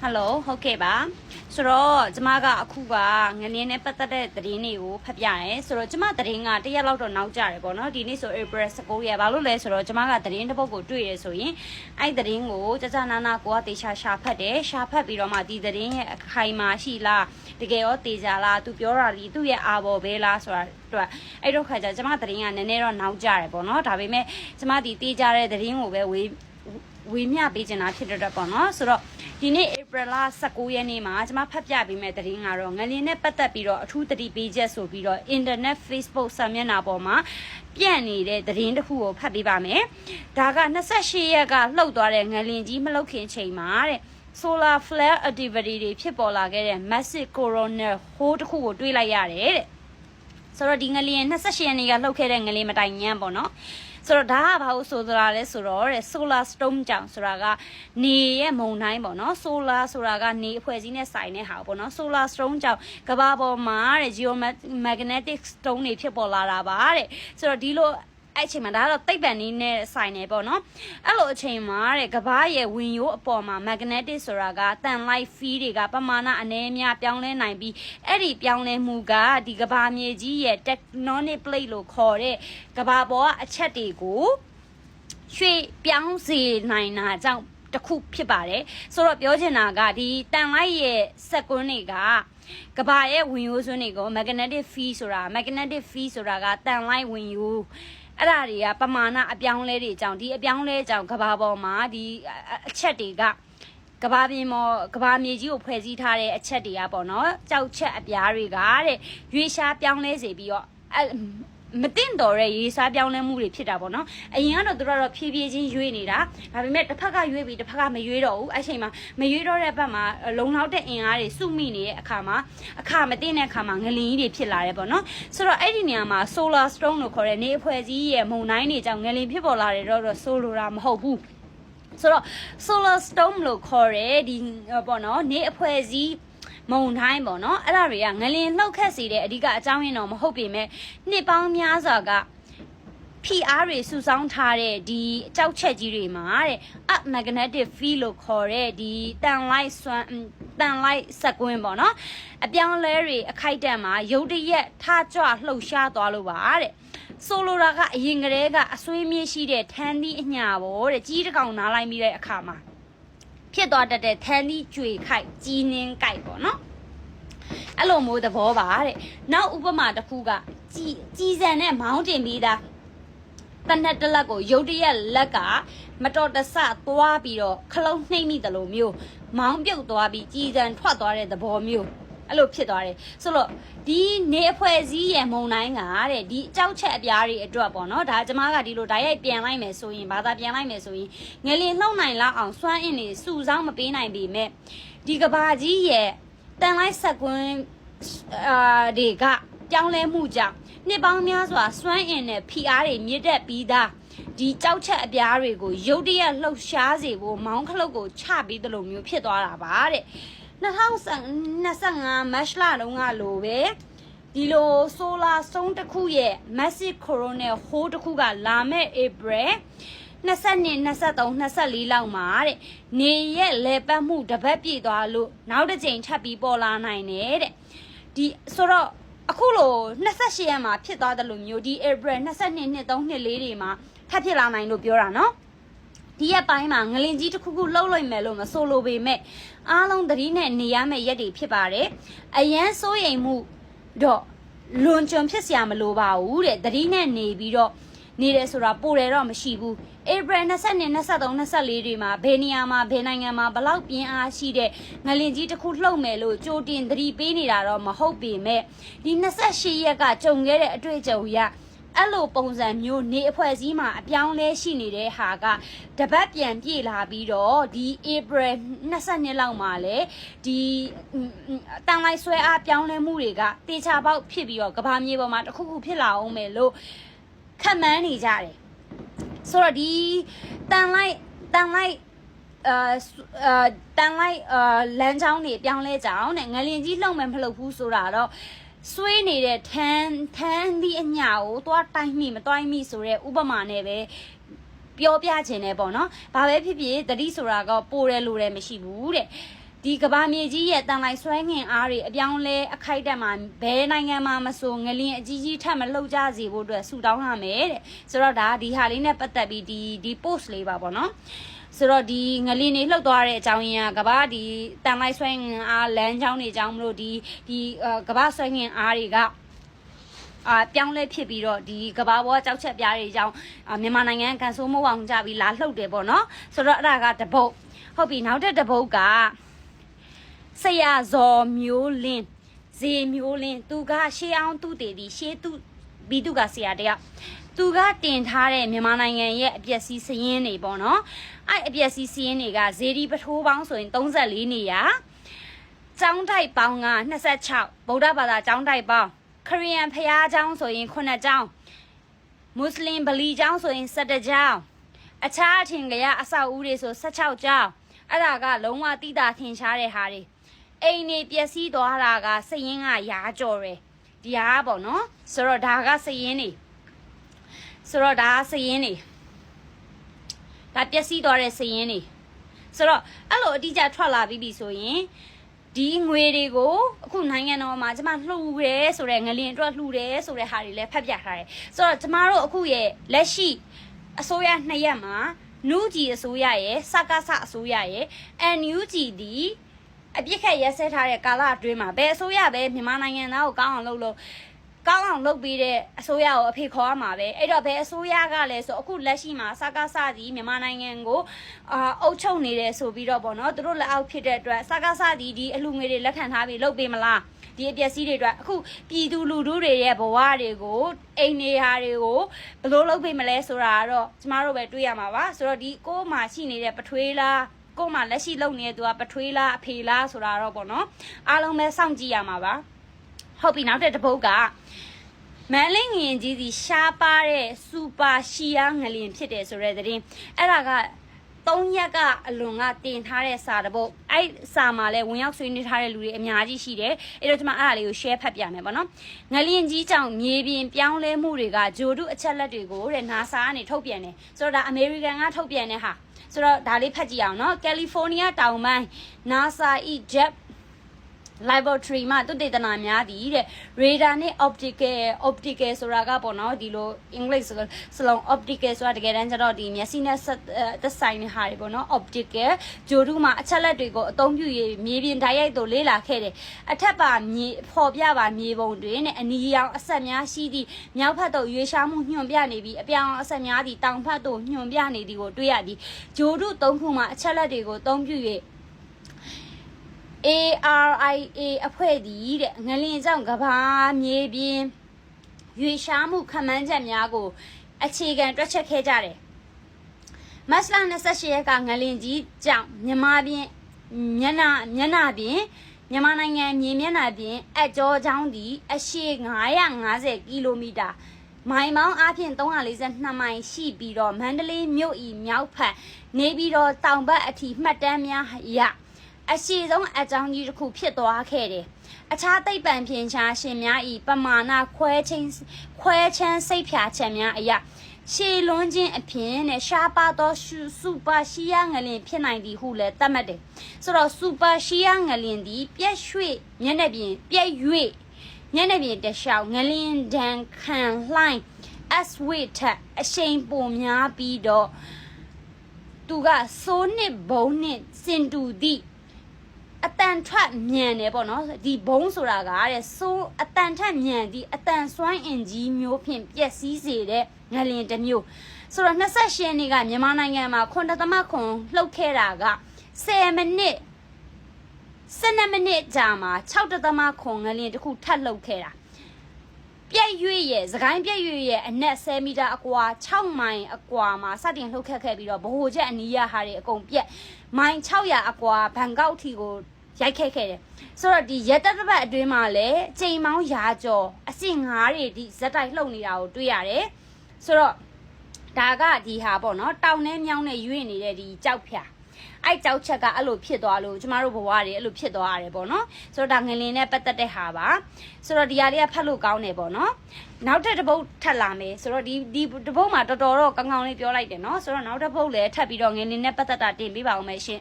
ဟယ်လိုဟုတ်ကဲ့ပါဆိုတော့ကျမကအခုကငလင်းနဲ့ပတ်သက်တဲ့သတင်းတွေကိုဖတ်ပြရဲဆိုတော့ကျမသတင်းကတရက်လောက်တော့နောက်ကျတယ်ပေါ့နော်ဒီနေ့ဆို April 19ရက်ဘာလို့လဲဆိုတော့ကျမကသတင်းတစ်ပုဒ်ကိုတွေ့ရဆိုရင်အဲ့သတင်းကိုကြကြနာနာကိုကတေချာရှာဖတ်တယ်ရှာဖတ်ပြီးတော့မှဒီသတင်းရဲ့အခိုင်အမာရှိလားတကယ်ရောတေချာလားသူပြောတာလीသူ့ရဲ့အာဘော်ပဲလားဆိုတာအတွက်အဲ့တော့ခါကျကျမသတင်းကနည်းနည်းတော့နောက်ကျတယ်ပေါ့နော်ဒါပေမဲ့ကျမဒီတေချာတဲ့သတင်းကိုပဲဝေးဝေမျှပေးချင်တာဖြစ်တဲ့အတွက်ပေါ့နော်ဆိုတော့ဒီနေ့ April လ19ရက်နေ့မှာကျွန်မဖတ်ပြပေးမယ့်သတင်းကတော့ငလင်းနဲ့ပတ်သက်ပြီးတော့အထူးသတိပေးချက်ဆိုပြီးတော့ Internet Facebook စာမျက်နှာပေါ်မှာပြန့်နေတဲ့သတင်းတစ်ခုကိုဖတ်ပေးပါမယ်ဒါက28ရက်ကလှုပ်သွားတဲ့ငလင်းကြီးမလှုပ်ခင်ချိန်မှာတဲ့ solar flare activity တွေဖြစ်ပေါ်လာခဲ့တဲ့ massive coronal hole တစ်ခုကိုတွေးလိုက်ရတယ်တဲ့ဆိုတော့ဒီငလျင်28ရက်နေ့ကလှုပ်ခဲ့တဲ့ငလျင်မတိုင်ညမ်းပေါ့နော် ဆိုတော့ဒါကဘာလို့ဆိုသလားလဲဆိုတော့တဲ့ solar storm ကြောင့်ဆိုတာကနေရဲ့မုန်တိုင်းပေါ့နော် solar ဆိုတာကနေအဖွဲ့အစည်းနဲ့ဆိုင်တဲ့ဟာပေါ့နော် solar storm ကြောင့်ကမ္ဘာပေါ်မှာတဲ့ geomagnetic storm တွေဖြစ်ပေါ်လာတာပါတဲ့ဆိုတော့ဒီလို အဲ့အချိန်မှာဒါကတော့သိပ္ပံနည်းနဲ့ဆိုင်နေပေါ့နော်အဲ့လိုအချိန်မှာတဲ့ကဘာရဲ့ဝင်ရိုးအပေါ်မှာ magnetic ဆိုတာကတန်လိုက် fee တွေကပမာဏအနည်းများပြောင်းလဲနိုင်ပြီးအဲ့ဒီပြောင်းလဲမှုကဒီကဘာမြေကြီးရဲ့ tectonic plate လို့ခေါ်တဲ့ကဘာပေါ်ကအချက်တွေကိုရွှေ့ပြောင်းစေနိုင်တာကြောင့်တစ်ခုဖြစ်ပါတယ်ဆိုတော့ပြောချင်တာကဒီတန်လိုက်ရဲ့စက်ကွန်းတွေကကဘာရဲ့ဝင်ရိုးစွန်းတွေကို magnetic field ဆိုတာ magnetic field ဆိုတာကတန်လိုက်ဝင်ရိုး အဲ့ဒါတွေကပမာဏအပြောင်းလဲတွေကြောင့်ဒီအပြောင်းလဲကြောင့်ကဘာပေါ်မှာဒီအချက်တွေကကဘာပြင်မော်ကဘာမြေကြီးကိုဖွဲ့စည်းထားတဲ့အချက်တွေကပေါ့နော်ကြောက်ချက်အပြားတွေကတဲ့ရွေးရှားပြောင်းလဲစေပြီးတော့အဲ့ မတင်တော်တဲ့ရေးစားပြောင်းလဲမှုတွေဖြစ်တာပေါ့နော်အရင်ကတော့သူတို့ကတော့ဖြည်းဖြည်းချင်းရွေးနေတာဒါပေမဲ့တစ်ဖက်ကရွေးပြီးတစ်ဖက်ကမရွေးတော့ဘူးအဲ့ချိန်မှာမရွေးတော့တဲ့ဘက်မှာလုံလောက်တဲ့အင်အားတွေစုမိနေတဲ့အခါမှာအခါမတင်တဲ့အခါမှာငလင်းကြီးတွေဖြစ်လာတယ်ပေါ့နော်ဆိုတော့အဲ့ဒီနေရာမှာ solar storm လို့ခေါ်တဲ့နေအဖွဲ့ကြီးရဲ့မုန်တိုင်းတွေကြောင့်ငလင်းဖြစ်ပေါ်လာတယ်တော့တော့ဆိုလိုတာမဟုတ်ဘူးဆိုတော့ solar storm လို့ခေါ်တဲ့ဒီပေါ့နော်နေအဖွဲ့အစည်း မုံတိုင်းပေါ့နော်အဲ့ဒါတွေကငလင်လှုပ်ခတ်စေတဲ့အဓိကအကြောင်းရင်းတော့မဟုတ်ပေမဲ့နှစ်ပေါင်းများစွာက PR တွေစုဆောင်းထားတဲ့ဒီကြောက်ချက်ကြီးတွေမှာတဲ့ up magnetic field လို့ခေါ်တဲ့ဒီတန်လိုက်စွမ်းတန်လိုက်စက်ကွင်းပေါ့နော်အပြောင်းလဲတွေအခိုက်အတန့်မှာရုတ်တရက်ထကြွလှုပ်ရှားသွားလို့ပါတဲ့ဆိုလိုတာကအရင်ကတည်းကအဆွေးမြေးရှိတဲ့ထန်းသီးအညာပေါ့တဲ့ကြီးတကောင်နားလိုက်မိတဲ့အခါမှာ ဖြစ်သွားတတ်တဲ့ထန်းသီးကြွေခိုက်ကြီးနှင်းကြိုက်ပေါ့နော်အဲ့လိုမျိုးသဘောပါတဲ့နောက်ဥပမာတစ်ခုကကြီးကြီးစံနဲ့မောင်းတင်ပြီးသားတနက်တလက်ကိုရုတ်တရက်လက်ကမတော်တဆသွားပြီးတော့ခလုံးနှိမ့်မိတယ်လို့မျိုးမောင်းပြုတ်သွားပြီးကြီးစံထွက်သွားတဲ့သဘောမျိုး အဲ့လိုဖြစ်သွားတယ်ဆိုတော့ဒီနေအဖွဲ့အစည်းရဲ့မုံတိုင်းကတဲ့ဒီအကြောက်ချက်အပြားတွေအတွက်ပေါ့နော်ဒါကျမကဒီလိုဓာတ်ရိုက်ပြန်လိုက်မယ်ဆိုရင်ဘာသာပြန်လိုက်မယ်ဆိုရင်ငလင်လှုပ်နိုင်လောက်အောင်စွမ်းအင်တွေစုဆောင်းမပေးနိုင်ပေမဲ့ဒီကဘာကြီးရဲ့တန်လိုက်ဆက်ကွင်းအာတွေကပြောင်းလဲမှုကြောင့်နှစ်ပေါင်းများစွာစွမ်းအင်နဲ့ PR တွေမြင့်တက်ပြီးသားဒီကြောက်ချက်အပြားတွေကိုရုတ်တရက်လှုပ်ရှားစေဖို့မောင်းခလုတ်ကိုချပြီးသလိုမျိုးဖြစ်သွားတာပါတဲ့ 2025မတ်လတုန်းကလိုပဲဒီလိုဆိုလာဆုံးတစ်ခုရဲ့ massive coronal hole တစ်ခုကလာမဲ့ April 22 23 24လောက်မှာတဲ့နေရက်လဲပတ်မှုတပတ်ပြည့်သွားလို့နောက်တစ်ကြိမ်ထပ်ပြီးပေါ်လာနိုင်တယ်တဲ့ဒီဆိုတော့အခုလို28ရက်မှာဖြစ်သွားတယ်လို့မျိုးဒီ April 22နှစ်3နှစ်4တွေမှာထပ်ဖြစ်လာနိုင်လို့ပြောတာနော်ဒီရက်ပိုင်းမှာငလင်ကြီးတစ်ခုခုလှုပ်လိုက်မယ်လို့မဆိုလိုပေမဲ့ အားလုံးသတိနဲ့နေရမယ့်ရက်တွေဖြစ်ပါတယ်အရန်စိုးရိမ်မှုတော့လွန်ကျွန်ဖြစ်စရာမလိုပါဘူးတဲ့သတိနဲ့နေပြီးတော့နေတယ်ဆိုတာပိုတယ်တော့မရှိဘူး April 20 23 24တွေမှာဘယ်နေရာမှာဘယ်နိုင်ငံမှာဘလောက်ပြင်းအားရှိတဲ့ငလင်ကြီးတစ်ခုလှုပ်မယ်လို့ကြိုတင်သတိပေးနေတာတော့မဟုတ်ပေမဲ့ဒီ28ရက်ကကြုံခဲ့တဲ့အတွေ့အကြုံရ အဲ့လိုပုံစံမျိုးနေအဖွဲ့အစည်းမှာအပြောင်းလဲရှိနေတဲ့ဟာကတပတ်ပြန်ပြေလာပြီးတော့ဒီ April 22လောက်မှာလဲဒီတန်လိုက်ဆွဲအားပြောင်းလဲမှုတွေကတေချာပေါက်ဖြစ်ပြီးတော့ကဘာမြေပေါ်မှာတခုခုဖြစ်လာအောင်မယ်လို့ခက်မှန်းနေကြတယ်ဆိုတော့ဒီတန်လိုက်တန်လိုက်အာအာတန်လိုက်အာလမ်းကြောင်းတွေပြောင်းလဲကြအောင်တဲ့ငလင်ကြီးလှုပ်မယ်မလှုပ်ဘူးဆိုတာတော့ ဆွေးနေတဲ့ထန်းထန်းဒီအညာကိုသွားတိုင်းမိမတိုင်းမိဆိုတဲ့ဥပမာနဲ့ပဲပြောပြခြင်းနဲ့ပေါ့နော်။ဘာပဲဖြစ်ဖြစ်တတိဆိုတာကပိုတယ်လို့လည်းမရှိဘူးတဲ့။ဒီကဘာမြေကြီးရဲ့တန်လိုက်ဆွဲငင်အားတွေအပြောင်းလဲအခိုက်အတန့်မှာဘယ်နိုင်ငံမှာမဆိုငလင်အကြီးကြီးထပ်မလှုပ်ကြစေဖို့အတွက်ဆူတောင်းရမယ်တဲ့ဆိုတော့ဒါဒီဟာလေးနဲ့ပတ်သက်ပြီးဒီဒီ post လေးပါပေါ့နော် ဆိုတော့ဒီငလင်းနေလှုပ်သွားတဲ့အကြောင်းရင်းကကဘာဒီတန်လိုက်ဆွဲငင်အားလမ်းကြောင်းတွေအကြောင်းမလို့ဒီဒီကဘာဆွဲငင်အားတွေကအာပြောင်းလဲဖြစ်ပြီးတော့ဒီကဘာပေါ်ကြောက်ချက်ပြားတွေအကြောင်းမြန်မာနိုင်ငံကန်ဆိုးမိုးအောင်ကြပြီးလာလှုပ်တယ်ပေါ့နော်ဆိုတော့အဲ့ဒါကတပုတ်ဟုတ်ပြီနောက်တစ်တပုတ်ကဆရာဇော်မျိုးလင်းဇေမျိုးလင်းသူကရှေးအောင်သူတည်ဒီရှေးသူ ဘီသူကဆရာတယောက်သူကတင်ထားတဲ့မြန်မာနိုင်ငံရဲ့အပျက်စီးစည်ရင်းတွေပေါ့နော်အဲ့အပျက်စီးစည်ရင်းတွေကဇေဒီပထိုးပေါင်းဆိုရင်34နေရာကျောင်းတိုက်ပေါင်းက26ဗုဒ္ဓဘာသာကျောင်းတိုက်ပေါင်းခရီးယန်ဖျားကျောင်းဆိုရင်9ကျောင်းမွတ်စလင်ဗလီကျောင်းဆိုရင်17ကျောင်းအခြားအထင်ကရအဆောက်အဦတွေဆို16ကျောင်းအဲ့ဒါကလုံးဝတိတာထင်ရှားတဲ့ဟာတွေအိမ်နေပျက်စီးသွားတာကစည်ရင်းကရာကြော်တယ် ဒီဟာပေါ့နော်ဆိုတော့ဒါကစည်ရင်းနေဆိုတော့ဒါစည်ရင်းနေဒါပျက်စီးသွားတဲ့စည်ရင်းနေဆိုတော့အဲ့လိုအတိအကျထွက်လာပြီးပြီဆိုရင်ဒီငွေတွေကိုအခုနိုင်ငံတော်မှာကျမလှူရဲဆိုတဲ့ငလင်အတွက်လှူတယ်ဆိုတဲ့ဟာတွေလည်းဖတ်ပြထားတယ်ဆိုတော့ကျမတို့အခုရဲ့လက်ရှိအစိုးရနှစ်ရက်မှာနူးဂျီအစိုးရရဲ့စကားဆအစိုးရရဲ့ NUG ဒီ အပြစ်ခက်ရက်စဲထားတဲ့ကာလအတွင်းမှာဘယ်အစိုးရပဲမြန်မာနိုင်ငံသားကိုကောင်းအောင်လုပ်လို့ကောင်းအောင်လုပ်ပြီးတဲ့အစိုးရကိုအဖေခေါ်ရမှာပဲအဲ့တော့ဘယ်အစိုးရကလဲဆိုအခုလက်ရှိမှာစကားစကြီးမြန်မာနိုင်ငံကိုအာအုပ်ချုပ်နေတယ်ဆိုပြီးတော့ဗောနော်သူတို့လက်အောက်ဖြစ်တဲ့အတွက်စကားစကြီးဒီအလူငွေတွေလက်ခံထားပြီးလုပ်ပေးမလားဒီအပျက်စီးတွေအတွက်အခုပြည်သူလူထုတွေရဲ့ဘဝတွေကိုအိမ်နေဟာတွေကိုဘယ်လိုလုပ်ပေးမလဲဆိုတာကတော့ကျမတို့ပဲတွေးရမှာပါဆိုတော့ဒီကိုယ်မှာရှိနေတဲ့ပထွေးလား ကိုယ်မှာလက်ရှိလုပ်နေတဲ့သူကပထွေးလားအဖေလားဆိုတာတော့ပေါ့နော်အားလုံးပဲစောင့်ကြည့်ရမှာပါဟုတ်ပြီနောက်တဲ့တစ်ပုတ်ကမန်လင်းငရင်ကြီးစီရှားပါတဲ့စူပါရှီယာငလင်ဖြစ်တယ်ဆိုတဲ့သတင်းအဲ့ဒါက3ရက်ကအလွန်ကတင်ထားတဲ့စာတပုတ်အဲ့စာမှာလဲဝင်ရောက်ဆွေးနွေးထားတဲ့လူတွေအများကြီးရှိတယ်အဲ့တော့ကျွန်မအဲ့ဒါလေးကို share ဖတ်ပြမယ်ပေါ့နော်ငလင်ကြီးကြောင့်မြေပြင်ပြောင်းလဲမှုတွေကဂျိုတုအချက်လက်တွေကိုတဲ့ NASA ကနေထုတ်ပြန်တယ်ဆိုတော့ဒါ American ကထုတ်ပြန်တဲ့ဟာ ဆိုတော့ဒါလေးဖတ်ကြည့်အောင်နော်ကယ်လီဖိုးနီးယားတောင်ပိုင်း NASA ၏ jet laboratory မှာသူတေသနာများသည်တဲ့ radar နဲ့ optical optical ဆိုတာကပေါ့နော်ဒီလို English စလုံး optical ဆိုတာတကယ်တမ်းကျတော့ဒီမျက်စိနဲ့သက်ဆိုင်တဲ့ဟာတွေပေါ့နော် optical ဂျိုတုမှာအချက်လက်တွေကိုအသုံးပြု၍မြေပြင်ဓာတ်ရိုက်သို့လေ့လာခဲ့တယ်အထက်ပါမြေဖော်ပြပါမြေပုံတွင်နဲ့အနီရောင်အဆက်များရှိသည့်မြောက်ဖက်သို့ရွေးရှားမှုညွှန်ပြနေပြီးအပြောင်အဆက်များသည့်တောင်ဖက်သို့ညွှန်ပြနေသည်ကိုတွေ့ရသည်ဂျိုတုသုံးခုမှာအချက်လက်တွေကိုအသုံးပြု၍ ARIA အဖွဲ့တည်တဲ့ငလင်ကြောင့်ကဘာမြေပြင်ရွေရှားမှုခမန်းချက်များကို အခြေခံတွက်ချက်ခဲ့ကြတယ်မတ်လ28ရက်ကငလင်ကြီးကြောင့်မြန်မာပြည်မျက်နှာမျက်နှာပြင်မြန်မာနိုင်ငံမြေမျက်နှာပြင်အကြောချောင်းဒီအရှည်950ကီလိုမီတာမိုင်မောင်းအားဖြင့်342မိုင်ရှိပြီးတော့မန္တလေးမြို့ဤမြောက်ဖက်နေပြီးတော့တောင်ဘက်အထိမှတ်တမ်းများရ အရှိဆုံးအကြောင်းကြီးတစ်ခုဖြစ်သွားခဲ့တယ်။အခြားသိပ္ပံပညာရှင်များဤပမာဏခွဲချင်းခွဲချမ်းစိတ်ဖြာချက်များအရာရှေလွန်းခြင်းအဖြစ်နဲ့ရှားပါသောစူပါရှီယာငလင်ဖြစ်နိုင်သည်ဟုလည်းသတ်မှတ်တယ်။ဆိုတော့စူပါရှီယာငလင်သည်ပြက်ရွှေ့မျက်နှာပြင်ပြက်ရွေ့မျက်နှာပြင်တလျှောက်ငလင်ဒန်ခံလှိုင်း S ဝိထအရှိန်ပုံများပြီးတော့သူကစိုးနှစ်ဘုံနှစ်စင်တူသည့် အတန်ထွက်မြန်တယ်ပေါ့နော်ဒီဘုံဆိုတာကတဲ့စိုးအတန်ထက်မြန်ဒီအတန်စွမ်းအင်ကြီးမျိုးဖြင့်ပျက်စီးစေတဲ့ငလင်တစ်မျိုးဆိုတော့28ရက်နေ့ကမြန်မာနိုင်ငံမှာခွန်တသမခွန်လှုပ်ခဲ့တာက10မိနစ်12မိနစ်ကြာမှာ6တသမခွန်ငလင်တစ်ခုထပ်လှုပ်ခဲ့တာ ပြက်ရွေ့ရဲ့သခိုင်းပြက်ရွေ့ရဲ့အနက်10မီတာအကွာ6မိုင်အကွာမှာစတင်လှုပ်ခတ်ခဲ့ပြီးတော့ဗဟိုချက်အနီးရဟာတွေအကုန်ပြက်မိုင်600အကွာဘန်ကောက်ထီကိုရိုက်ခတ်ခဲ့တယ်ဆိုတော့ဒီရက်တက်တစ်ပတ်အတွင်းမှာလည်းချိန်မောင်းရာကျော်အဆင့်ငါးတွေဒီဇက်တိုက်လှုပ်နေတာကိုတွေ့ရတယ်ဆိုတော့ဒါကဒီဟာပေါ့နော်တောင်ထဲမြောင်းနဲ့ရွေ့နေတဲ့ဒီကြောက်ဖြာ အဲ့ကြောက်ချက်ကအဲ့လိုဖြစ်သွားလို့ကျမတို့ဘဝတွေအဲ့လိုဖြစ်သွားရတယ်ပေါ့နော်ဆိုတော့ဒါငလင်နဲ့ပတ်သက်တဲ့ဟာပါဆိုတော့ဒီဟာလေးကဖတ်လို့ကောင်းတယ်ပေါ့နော်နောက်တစ်တစ်ပုတ်ထပ်လာမယ်ဆိုတော့ဒီဒီတစ်ပုတ်မှာတော်တော်တော့ကောင်းကောင်းလေးပြောလိုက်တယ်နော်ဆိုတော့နောက်တစ်ပုတ်လည်းထပ်ပြီးတော့ငလင်နဲ့ပတ်သက်တာတင်ပေးပါဦးမယ်ရှင်